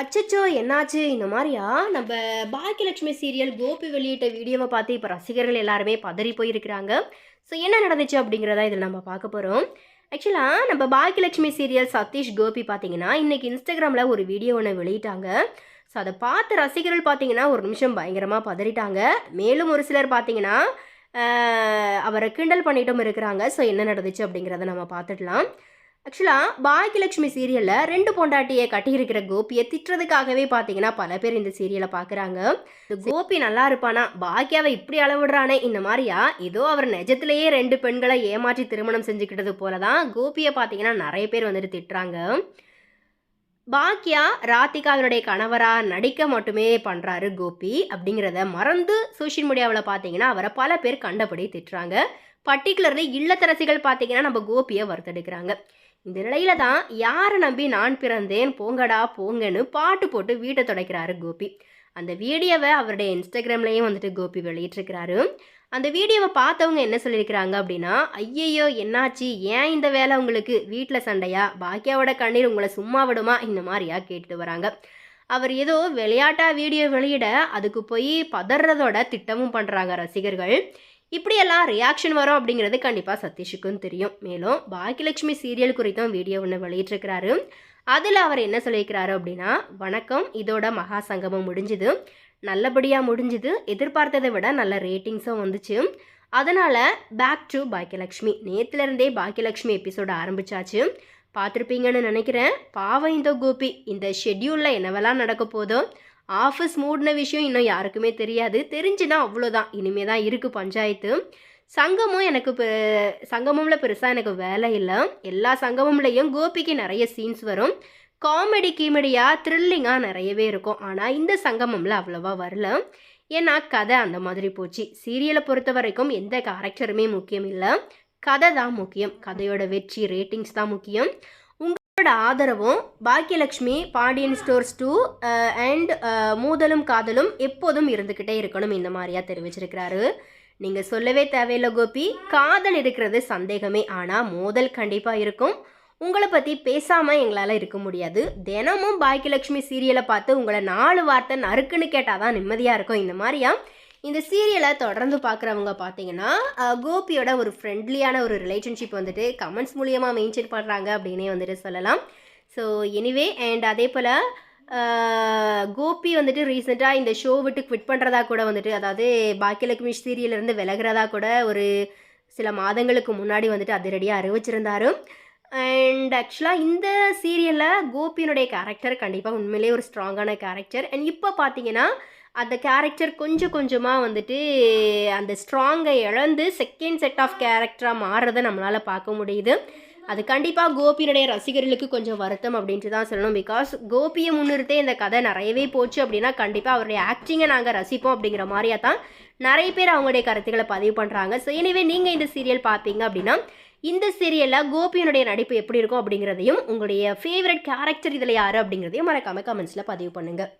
அச்சச்சோ என்னாச்சு? இந்த மாதிரியா? நம்ம பாக்கியலட்சுமி சீரியல் கோபி வெளியிட்ட வீடியோவை பார்த்து இப்போ ரசிகர்கள் எல்லாருமே பதறி போயிருக்கிறாங்க. ஸோ என்ன நடந்துச்சு அப்படிங்கிறத இதில் நம்ம பார்க்க போகிறோம் ஆக்சுவலாக நம்ம பாக்கியலட்சுமி சீரியல் சதீஷ் கோபி பார்த்தீங்கன்னா இன்றைக்கி இன்ஸ்டாகிராமில் ஒரு வீடியோ ஒன்று வெளியிட்டாங்க. ஸோ அதை பார்த்து ரசிகர்கள் பார்த்தீங்கன்னா ஒரு நிமிஷம் பயங்கரமாக பதறிட்டாங்க. மேலும் ஒரு சிலர் பார்த்தீங்கன்னா அவரை கிண்டல் பண்ணிட்டும் இருக்கிறாங்க. ஸோ என்ன நடந்துச்சு அப்படிங்கிறத நம்ம பார்த்துடலாம். ஆக்சுவலாக பாக்கியலட்சுமி சீரியலில் ரெண்டு பொண்டாட்டியை கட்டியிருக்கிற கோபியை திட்டுறதுக்காகவே பார்த்தீங்கன்னா பல பேர் இந்த சீரியலை பார்க்குறாங்க. இந்த கோபி நல்லா இருப்பானா? பாக்கியாவை இப்படி அளவிடுறானே? இந்த மாதிரியா? ஏதோ அவர் நிஜத்திலேயே ரெண்டு பெண்களை ஏமாற்றி திருமணம் செஞ்சுக்கிட்டது போல தான் கோபியை பார்த்தீங்கன்னா நிறைய பேர் வந்துட்டு திட்டுறாங்க. பாக்கியா ராதிகாவினுடைய கணவராக நடிக்க மட்டுமே பண்ணுறாரு கோபி அப்படிங்கிறத மறந்து சோஷியல் மீடியாவில் பார்த்தீங்கன்னா அவரை பல பேர் கண்டபடி திட்டுறாங்க. பர்டிகுலர்லி இல்லத்தரசிகள் பார்த்தீங்கன்னா நம்ம கோபியை வறுத்தெடுக்கிறாங்க இந்த நிலையில தான் யாரை நம்பி நான் பிறந்தேன் போங்கடா போங்கன்னு பாட்டு போட்டு வீட்டை துடைக்கிறாரு கோபி. அந்த வீடியோவை அவருடைய இன்ஸ்டாகிராம்லேயும் வந்துட்டு கோபி வெளியிட்டிருக்கிறாரு. அந்த வீடியோவை பார்த்தவங்க என்ன சொல்லியிருக்கிறாங்க அப்படின்னா ஐயையோ என்னாச்சு? ஏன் இந்த வேலை உங்களுக்கு? வீட்டில் சண்டையா? பாக்கியாவோட கண்ணீர் உங்களை சும்மா விடுமா? இந்த மாதிரியா கேட்டுட்டு வராங்க. அவர் ஏதோ விளையாட்டா வீடியோ வெளியிட அதுக்கு போய் பதறதோட திட்டமும் பண்ணுறாங்க ரசிகர்கள். இப்படியெல்லாம் ரியாக்ஷன் வரும் அப்படிங்கிறது கண்டிப்பாக சதீஷுக்கும் தெரியும். மேலும் பாக்கியலட்சுமி சீரியல் குறித்தும் வீடியோ ஒன்று வெளியிட்டிருக்கிறாரு. அதில் அவர் என்ன சொல்லியிருக்கிறாரு அப்படின்னா வணக்கம் இதோட மகா சங்கமம் முடிஞ்சுது. நல்லபடியாக முடிஞ்சுது. எதிர்பார்த்ததை விட நல்ல ரேட்டிங்ஸும் வந்துச்சு. அதனால் பேக் டு பாக்கியலட்சுமி. நேற்றுலேருந்தே பாக்கியலட்சுமி எபிசோடு ஆரம்பிச்சாச்சு. பார்த்துருப்பீங்கன்னு நினைக்கிறேன். பாவம் இந்த கோபி இந்த ஷெட்யூலில் என்னவெல்லாம் நடக்க போதோ ஆஃபீஸ் மூடின விஷயம் இன்னும் யாருக்குமே தெரியாது. தெரிஞ்சுனா அவ்வளோதான். இனிமே தான் இருக்குது பஞ்சாயத்து. சங்கமும் எனக்கு சங்கமமில் பெருசாக எனக்கு வேலை இல்லை. எல்லா சங்கமம்லையும் கோபிக்கு நிறைய சீன்ஸ் வரும். காமெடி கீமெடியாக த்ரில்லிங்காக நிறையவே இருக்கும். ஆனால் இந்த சங்கமம்ல அவ்வளோவா வரல. ஏன்னா கதை அந்த மாதிரி போச்சு. சீரியலை பொறுத்த வரைக்கும் எந்த கேரக்டருமே முக்கியம் இல்லை. கதை தான் முக்கியம். கதையோட வெற்றி ரேட்டிங்ஸ் தான் முக்கியம். உங்களோட ஆதரவும் Baakiyalakshmi Pandian Stores two and Modhalum Kaadhalum எப்போதும் இருந்துக்கிட்டே இருக்கணும் இந்த மாதிரியா தெரிவிச்சிருக்கிறாரு. நீங்கள் சொல்லவே தேவையில்லை கோபி. காதல் இருக்கிறது சந்தேகமே. ஆனால் மோதல் கண்டிப்பாக இருக்கும். உங்களை பற்றி பேசாமல் எங்களால் இருக்க முடியாது. தினமும் பாக்கியலட்சுமி சீரியலை பார்த்து உங்களை நாலு வார்த்தை நறுக்குன்னு கேட்டால் தான் நிம்மதியாக இருக்கும். இந்த மாதிரியா இந்த சீரியலை தொடர்ந்து பார்க்குறவங்க பார்த்தீங்கன்னா கோபியோட ஒரு ஃப்ரெண்ட்லியான ஒரு ரிலேஷன்ஷிப் வந்துட்டு கமெண்ட்ஸ் மூலியமாக மெயின்டைன் பண்ணுறாங்க அப்படின்னே வந்துட்டு சொல்லலாம். ஸோ எனிவே அண்ட் அதே போல் கோபி வந்துட்டு ரீசெண்டாக இந்த ஷோ விட்டு குவிட் பண்ணுறதா கூட வந்துட்டு அதாவது பாக்கியலக்ஷ்மி சீரியலேருந்து விலகிறதா கூட ஒரு சில மாதங்களுக்கு முன்னாடி வந்துட்டு அதிரடியாக அறிவிச்சிருந்தாரு. அண்ட் ஆக்சுவலாக இந்த சீரியலில் கோபியினுடைய கேரக்டர் கண்டிப்பாக உண்மையிலேயே ஒரு ஸ்ட்ராங்கான கேரக்டர் அண்ட் இப்போ பார்த்தீங்கன்னா அந்த கேரக்டர் கொஞ்சம் கொஞ்சமாக வந்துட்டு அந்த ஸ்ட்ராங்கை இழந்து செகண்ட் செட் ஆஃப் கேரக்டராக மாறுறதை நம்மளால் பார்க்க முடியுது. அது கண்டிப்பாக கோபியினுடைய ரசிகர்களுக்கு கொஞ்சம் வருத்தம் அப்படின்ட்டு தான் சொல்லணும். பிகாஸ் கோபியை முன்னிறுத்தே இந்த கதை நிறையவே போச்சு அப்படின்னா கண்டிப்பாக அவருடைய ஆக்டிங்கை நாங்கள் ரசிப்போம் அப்படிங்கிற மாதிரியா தான் நிறைய பேர் அவங்களுடைய கருத்துக்களை பதிவு பண்ணுறாங்க ஸோ எனவே நீங்கள் இந்த சீரியல் பார்த்தீங்க அப்படின்னா இந்த சீரியலில் கோபியினுடைய நடிப்பு எப்படி இருக்கும் அப்படிங்கிறதையும் உங்களுடைய ஃபேவரட் கேரக்டர் இதில் யார் அப்படிங்கிறதையும் மறக்காமல் கமெண்ட்ஸில் பதிவு பண்ணுங்கள்